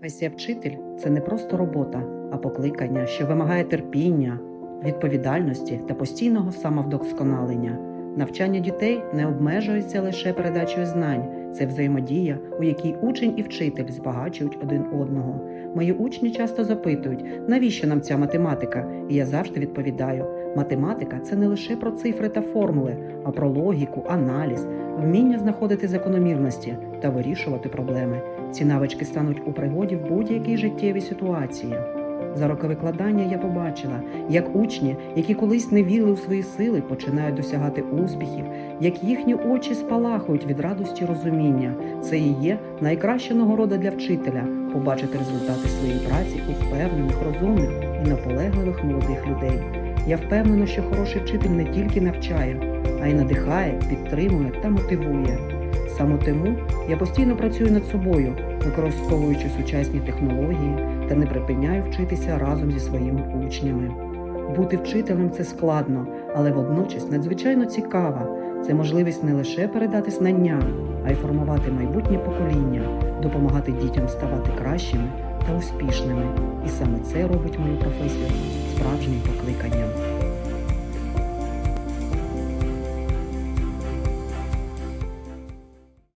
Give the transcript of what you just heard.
Професія вчитель це не просто робота, а покликання, що вимагає терпіння, відповідальності та постійного самовдосконалення. Навчання дітей не обмежується лише передачею знань, це взаємодія, у якій учень і вчитель збагачують один одного. Мої учні часто запитують, навіщо нам ця математика? І я завжди відповідаю: математика це не лише про цифри та формули, а про логіку, аналіз, вміння знаходити закономірності та вирішувати проблеми. Ці навички стануть у пригоді в будь-якій життєвій ситуації. За роки викладання я побачила, як учні, які колись не вірили у свої сили, починають досягати успіхів, як їхні очі спалахують від радості розуміння. Це і є найкраща нагорода для вчителя побачити результати своєї праці у впевнених, розумних і наполегливих молодих людей. Я впевнена, що хороший вчитель не тільки навчає, а й надихає, підтримує та мотивує. Саме тому я постійно працюю над собою, використовуючи сучасні технології та не припиняю вчитися разом зі своїми учнями. Бути вчителем це складно, але водночас надзвичайно цікаво. Це можливість не лише передати знання, а й формувати майбутнє покоління, допомагати дітям ставати кращими та успішними. І саме це робить мою професію справжнім покликанням.